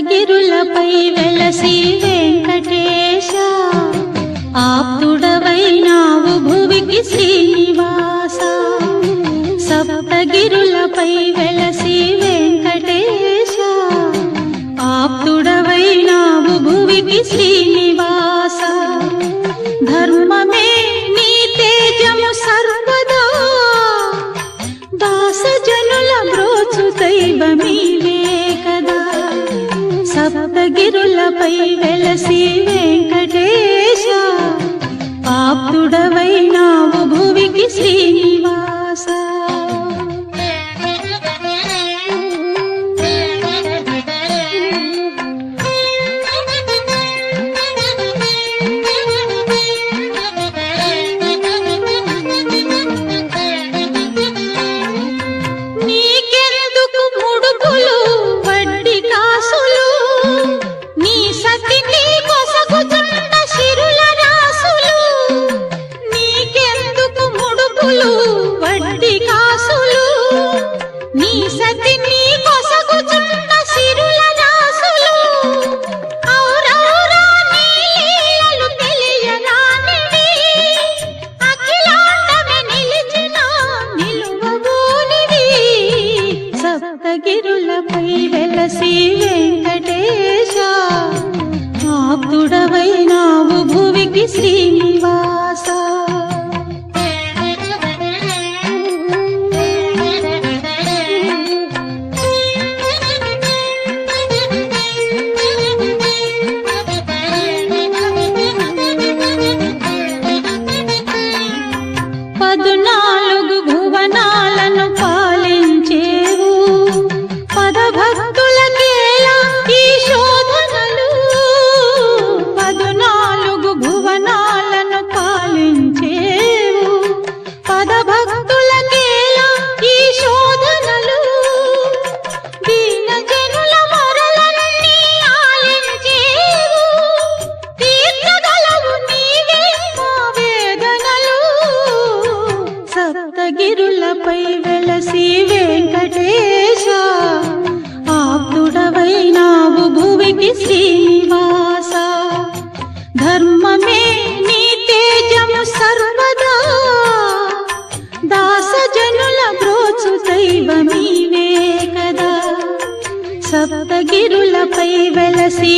సప్తగిరులపై వెలసి వెంకటేశ. ఆప్తుడవైనావు భువికి శ్రీనివాస. సప్తగిరులపై వెలసి వెంకటేశ. ఆప్తుడవైనావు భువికి శ్రీనివాస. సప్తగిరులపై వెలసి వెంకటేశ ఆప్తుడవైనావు భువికి శ్రీనివాస నీ సతిని గిరులపై వెలసి వెంకటేశ ఆప్తుడవైనావు భువికి శ్రీనివాస. ధర్మమే నీ తేజము సర్వదా దాస జనుల బ్రోచు దైవమీవే కదా. సప్తగిరులపై వెలసి